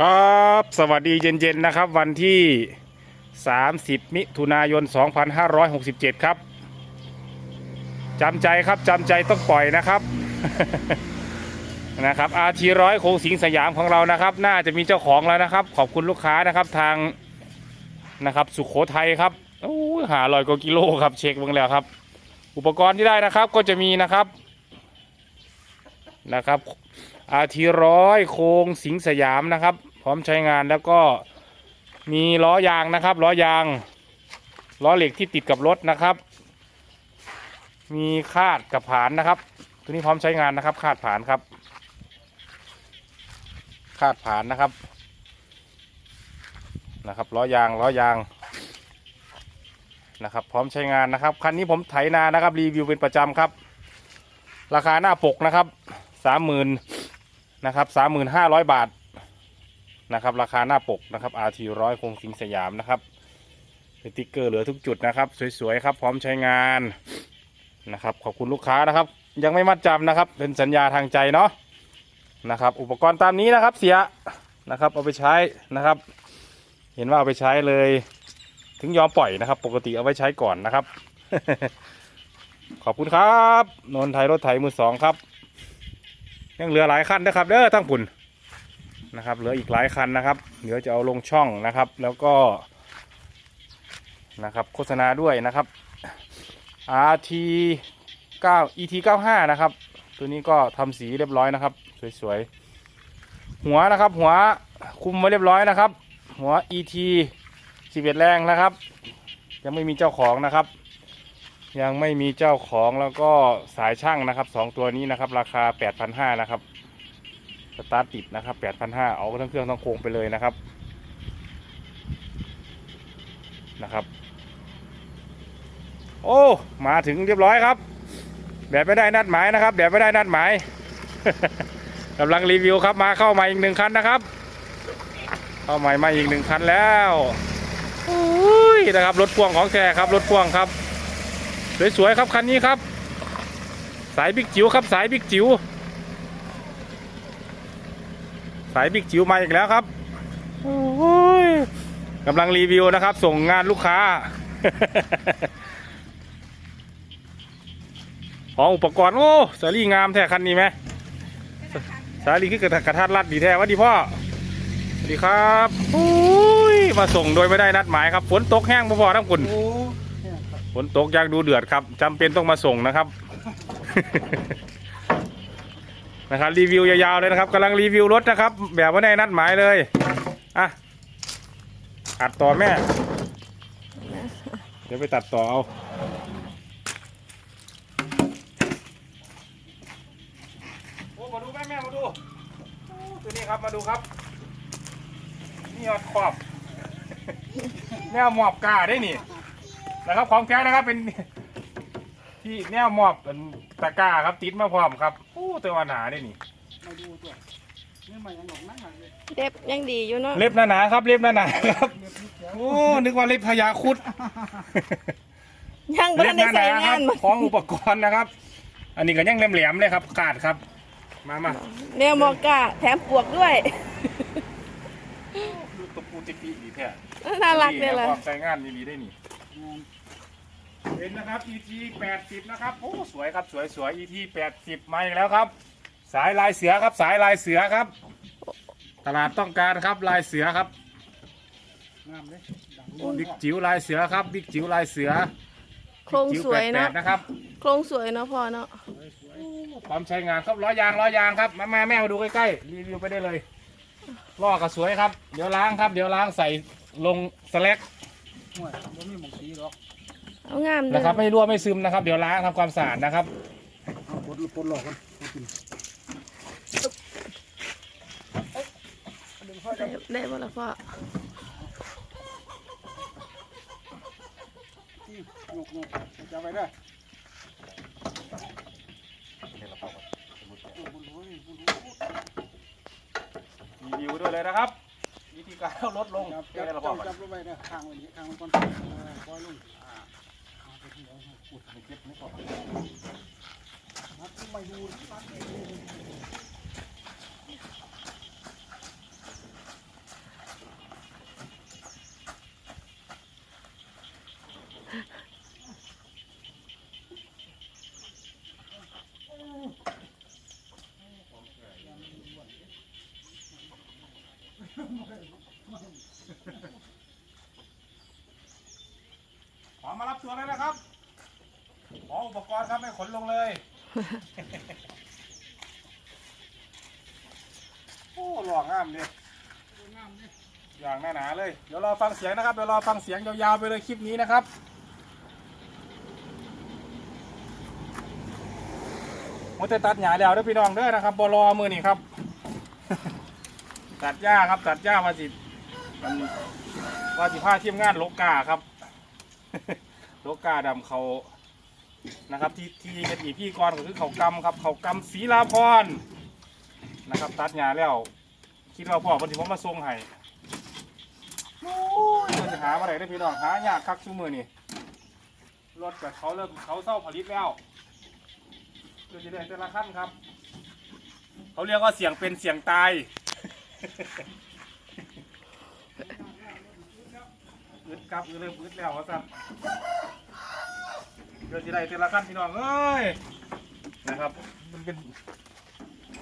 ครับ สวัสดีเย็นๆนะครับ วันที่ 30 มิถุนายน 2567 ครับจำใจครับจำใจต้องปล่อยนะครับ นะครับอาทีร้อยโคงสิงสยามของเรานะครับ น่าจะมีเจ้าของแล้วนะครับ ขอบคุณลูกค้านะครับทางนะครับสุขโขทัยครับโอ้หาลอยกว่ากิโลครับเช็คเบ้างแล้วครับ อุปกรณ์ที่ได้นะครับก็จะมีนะครับนะครับ อาทีร้อยโคงสิงสยามนะครับ พร้อมใช้งานแล้วก็มีล้อยางนะครับล้อยางล้อเหล็กที่ติดกับรถนะครับ มีคาดกับผานนะครับ ตัวนี้พร้อมใช้งานนะครับคาดผานครับ คาดผานนะครับนะครับล้อยางล้อยางนะครับ พร้อมใช้งานนะครับคันนี้ผมไถนานะครับรีวิวเป็นประจำครับ ราคาหน้าปกนะครับสามหมื่น นะครับสามหมื่นห้าร้อยบาทนะครับ ราคาหน้าปกนะครับ RT ร้อยคงสิงสยามนะครับสติ๊กเกอร์เหลือทุกจุดนะครับ สวยๆครับ พร้อมใช้งานนะครับ ขอบคุณลูกค้านะครับ ยังไม่มัดจำนะครับ เป็นสัญญาทางใจเนาะนะครับ อุปกรณ์ตามนี้นะครับเสียนะครับ เอาไปใช้นะครับ เห็นว่าเอาไปใช้เลย ถึงยอมปล่อยนะครับ ปกติเอาไว้ใช้ก่อนนะครับ ขอบคุณครับ นนท์ไทยรถไถมือสองครับ ยังเหลือหลายคันนะครับเด้อทั้งปุ่นนะครับ เหลืออีกหลายคันนะครับ เดี๋ยวจะเอาลงช่องนะครับ แล้วก็นะครับโฆษณาด้วยนะครับ RT 9 ET 95นะครับ ตัวนี้ก็ทำสีเรียบร้อยนะครับ สวยๆ หัวนะครับ หัวคุมไว้เรียบร้อยนะครับ หัว ET 11 แรงนะครับ ยังไม่มีเจ้าของนะครับ ยังไม่มีเจ้าของแล้วก็สายช่างนะครับสองตัวนี้นะครับ ราคา8,500นะครับสตาร์ทติดนะครับ8,500เอาทั้งเครื่องทั้งโครงไปเลยนะครับนะครับ โอ้ มาถึงเรียบร้อยครับ แบบไม่ได้นัดหมายนะครับ แบบไม่ได้นัดหมายกำลังรีวิวครับมาเข้ามาอีกหนึ่งคันนะครับ เข้าใหม่มาอีกหนึ่งคันแล้วอุ้ยนะครับรถพ่วงของแท้ครับรถพ่วงครับ สวยๆครับคันนี้ครับ สายบิ๊กจิ๋วครับสายบิ๊กจิ๋วสายบิ๊กจิ๋วมาอีกแล้วครับโอ้ยกำลังรีวิวนะครับ ส่งงานลูกค้าของอุปกรณ์โอ้สาลีงามแท้คันนี้ไหมสาลีคือกระกระทัดรัดดีแท้วัดดีพ่อสวัสดีครับโอ้ยมาส่งโดยไม่ได้นัดหมายครับฝนตกแห้งพอๆทั้งคุณโอ้ ฝนตกอยากดูเดือดครับจำเป็นต้องมาส่งนะครับ นะครับรีวิวยาวๆเลยนะครับกำลังรีวิวรถนะครับ แบบว่าในนัดหมายเลยอะตัดต่อแม่ เดี๋ยวไปตัดต่อเอาโอ้มาดูแม่แม่มาดูตัวนี้ครับมาดูครับ นี่ยอดขอบแนวหมอบกาได้นี่ นะครับของแท้นะครับเป็น ที่แนวหมอบเป็นตะกร้าครับติดมาพร้อมครับโอ้ตัวหนาได้นี่มาดูตัวนี่มายังหนอกนั่งหลังเลยเด็บยังดีอยู่เนาะเล็บหนาๆครับเล็บหนาๆครับ เรียบนิดเดียวโอ้นึกว่าเล็บพญาครุด ยังบ่เล็ทับนได้หใส่นาๆคงารับนมาของอุปกรณ์นะครับ อันนี้ก็ยังแหลมๆเลยครับกาดครับ มามาแนวมอกาแถมปวกด้วยดูตะปูติกดีแท้น่ารักเลยล่ะความใช้งานดีๆได้นี่ เป็นนะครับ ET 80 นะครับโอ้สวยครับสวยสวย ET 80มาอีกแล้วครับ สายลายเสือครับสายลายเสือครับ ตลาดต้องการครับลายเสือครับงามเลยดังบิ๊กจิ๋วลายเสือครับบิ๊กจิ๋วลายเสือโครงจิ๋วสวยเนาะ88นะครับโครงสวยเนาะพ่อเนาะพร้อมใช้งานครับล้อยางล้อยางครับมามาแม่มาดูใกล้ๆรีวิวไปได้เลยล้อก็สวยครับ เดี๋ยวล้างครับ เดี๋ยวล้างใส่ลงสแลกห่วยบ่มีหมองสีหรอก เอางามเด้นะครับไม่รั่วไม่ซึมนะครับ เดี๋ยวล้างทำความสะอาดนะครับเอาปลดปลดหลอกกันเอากินได้ได้บ่ล่ะพ่อที่ยกยกจะไปได้บุญรู้นี่บุญรู้รีวิวด้วยเลยนะครับ วิธีการเอารถลงจับเดี๋จัยวบเราบจัอบกก่อนจับลงไปเนี่ยข้างไว้นี้ข้างมันก่อนเออปล่อยลง อุดไปเจ็บไม่ก่อนนัดไม่ดูนัดเองพร้อมารับตัวเลยนะครับ ออุปกรณ์ครับให้ขนลงเลย โอ้หล่องามเลยงามเนี่ยอย่างหนาๆเลย เดี๋ยวรอฟังเสียงนะครับ เดี๋ยวรอฟังเสียงยาวๆไปเลยคลิปนี้นะครับมันจะตัดหญ้าแล้วเด้อพี่น้องเด้อนะครับบรอมือนี่ครับ ตัดหญ้าครับ ตัดหญ้ามาสิมันว่าสิผ้าทีมงานโลกาครับ โลกาดำเขา นะครับที่ที่เห็ดอีพี่กรก็คือเขากำครับเขากำศรีลาพรนะครับ ตัดหญ้าแล้ว คิดว่าพ่อคนที่ผมมาส่งให้โอ้ยมันจะหามาไหนได้อพี่น้องหายากคักชั่วมือนี่รถกับเขาเริ่มเขาเศร้าผลิตแล้วเดี๋ยวจะได้แต่ละขั้นครับ เขาเรียกว่าเสียงเป็นเสียงตาย อึดครับอึดเริ่มอึดแล้วว่าสั่น เดี๋ยวจะได้แต่ละขั้นพี่น้องเอ้ยนะครับ มันเป็น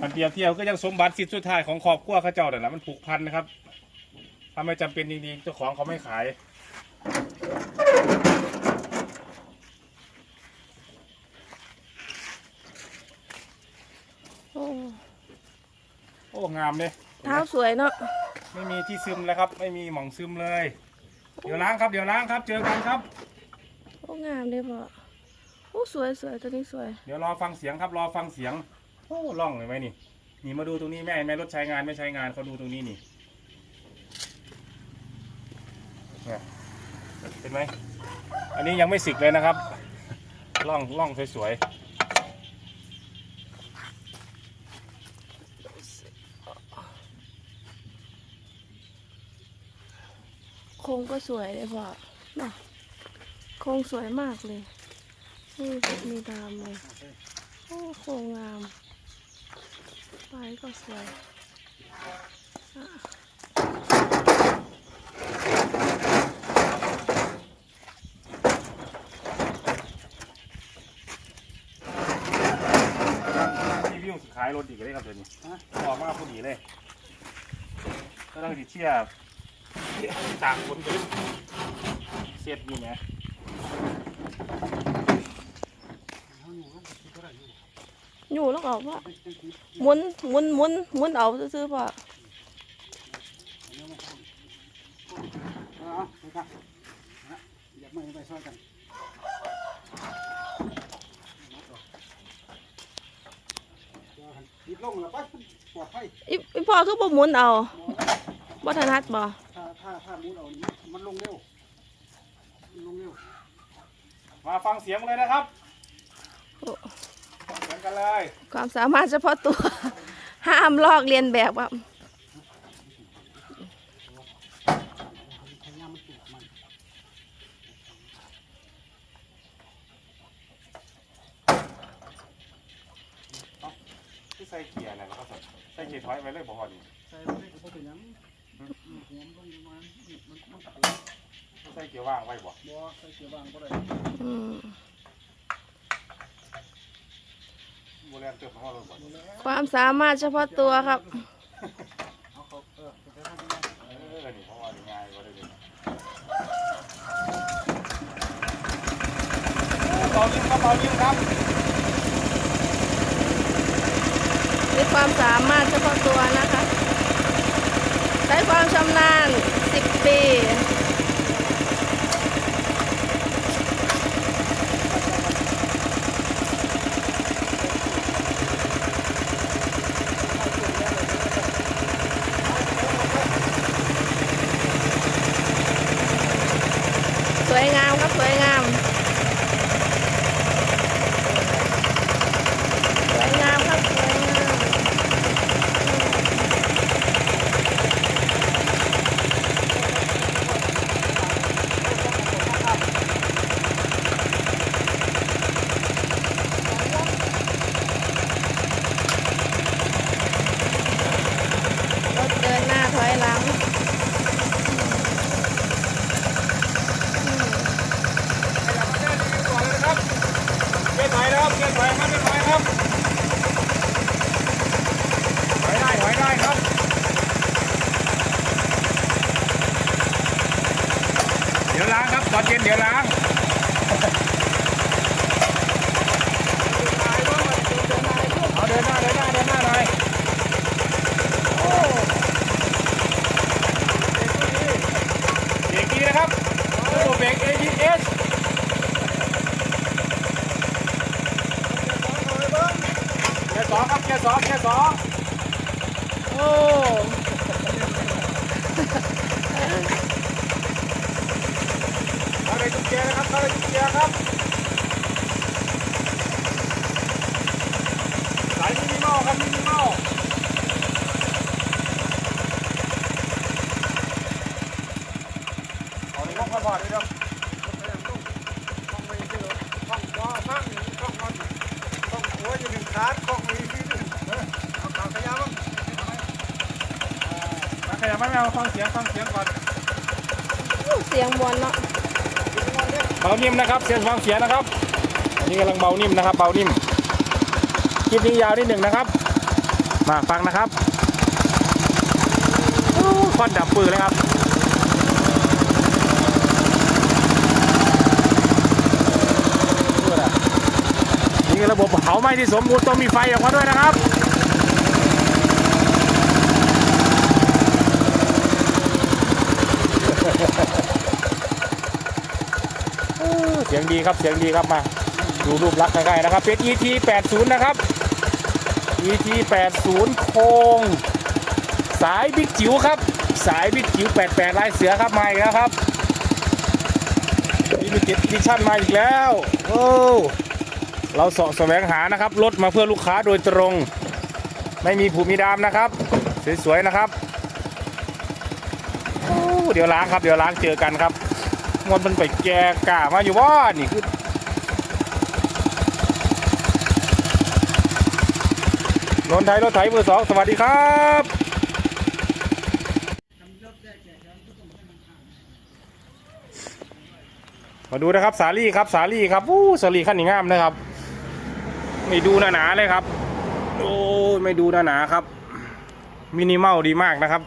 มันเปรียบเทียบก็ยังสมบัติสิทธิสุดท้ายของครอบครัวเข้าเจ้าแต่นแหละมันผูกพันนะครับถ้าไม่จำเป็นจริงๆเจ้าของเขาไม่ขายโอ้โอ้งามเลยเท้าสวยเนาะไม่มีที่ซึมแล้วครับ ไม่มีหม่องซึมเลย เดี๋ยวล้างครับเดี๋ยวล้างครับ เจอกันครับ โอ้งามเลยพ่อ โอ้สวยสวยตัวนี้สวย เดี๋ยวรอฟังเสียงครับรอฟังเสียงโอ้ล่องเลยไหมนี่นี่มาดูตรงนี้แม่แม่รถใช้งานไม่ใช้งานเขาดูตรงนี้นี่เนี่ยเห็นไหมอันนี้ยังไม่สึกเลยนะครับล่องล่องสวยๆโครงก็สวยเลยพ่อเนาะโครงสวยมากเลย นี่มีดามเลย โอ้โคงงามปลายก็สวยอะรีวิวสิขายรถอีกเลยครับเดี๋ยวนี้ออกมาพอดีเลยก็ต้องติเชียบตากฝนไปเสียดอยู่กันก็ได้ย อยู่แล้วก็พ่อเป็นเป็นสีหมุนหมุนหมุนหมุนเอาซื้อๆพ่ออันนี้ไม่ต้องเอาไปครับนะอีพ่อคือบ่หมุนเอาบ่ถนัดบ่ถ้าถ้าถ้ามูดเอามันลงเร็วมันลงเร็วมาฟังเสียงเลยนะครับ กันเลย ความสามารถเฉพาะตัว ห้ามลอกเลียนแบบว่าพยายามมันตุกมันที่ใส่เกียร์อะไรนะครับใส่เกียร์ถอยไปเลยบ่พอดีใส่ไปเลยก็บ่เป็นหยังหัวมันต้องมามันมันตัดใส่เกียร์ว่างไว้บ่บ่ใส่เกียร์วางก็ได้ อืมบ่แลนเติมของเราเลยบ่ดูแล้วความสามารถเฉพาะตัวครับ เอาเขาเออไปทำยังไงเออนี่เพราะว่าง่ายกว่าได้เลยเบายิ้มครับเบายิ้มครับมีความสามารถเฉพาะตัวนะคะ ใช้ความชำนาญ 10 ปี สวยงามครับ สวยงาม สวยงามครับ สวยงาม รถเดินหน้าถอยหลังอืม เกียร์ถอยนะครับเกียร์ถอยครับเกียร์ถอยครับถอยได้ถอยได้ครับ เดี๋ยวล้างครับตอนเย็นเดี๋ยวล้าง เอาเดินหน้าเดินหน้าเดินหน้าหน่อยโอ้เบรกดีนะครับระบบเบรก ABS เกียร์สองครับ เกียร์สองเกียร์สอง โอ้ เข้าเลยทุกเกียร์นะครับเข้าเลยทุกเกียร์ครับสายมินิมอลครับมินิมอลเอาในห้องพอดเลยเด้อ ต้องไปที่รถต้องว่ามั่งต้องว่าต้องหัวอยู่หนึ่งคาร์ดต้องมีที่หนึ่งเอาขาวขยะบ้าง มาขยับไม่เอาฟังเสียงฟังเสียงก่อน เสียงบอลเนาะ เบา นิ่มนะครับเสียงฟังเสียนะครับอันนี้กำลังเบานิ่มนะครับ เบานิ่มคลิปนี้ยาวนิดหนึ่งนะครับ มาฟังนะครับควันดับปืนเลยครับนี่คือระบบเผาไหม้ที่สมบูรณ์ต้องมีไฟออกมาด้วยนะครับ สียงดีครับเสียงดีครับมา ดูรูปลักษณ์ใกล้ๆนะครับเป็น ET 80นะครับ ET 80โคงสายบิ๊กจิ๋วครับ สายบิ๊กจิ๋ว88ลายเสือครับมาอีกแล้วครับลิมิเต็ดดิชั่นมาอีกแล้วโอ้เราเสาะแสวงหานะครับรถมาเพื่อลูกค้าโดยตรง ไม่มีผูมีดามนะครับ สวยๆนะครับโอ้เดี๋ยวล้างครับเดี๋ยวล้างเจอกันครับ งอนมันไปแกกล้ามาอยู่ว่านี่คือนนไทยรถไถเบอร์สองสวัสดีครับมาดูนะครับสาลี่ครับสาลี่ครับอู้สาลี่ขั้นงามนะครับ ไม่ดูหนาๆเลยครับ โอ้ไม่ดูหนาๆครับ มินิมอลดีมากนะครับ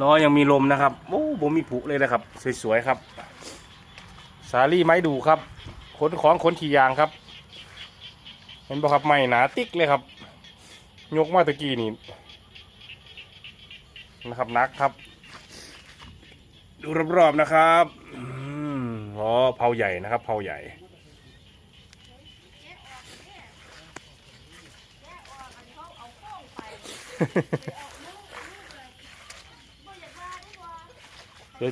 ล้อยังมีลมนะครับโอ้ผมมีผุเลยนะครับ สวยๆครับ สาลี่ไม้ดูครับขนของขนขี่ยางครับ เห็นป่ครับไม่หนาติ๊กเลยครับ ยกมาตะกี้นี่นะครับนักครับ ดูรอบๆนะครับอืมล้อเผาใหญ่นะครับเผาใหญ่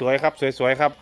สวยๆครับ สวยๆครับ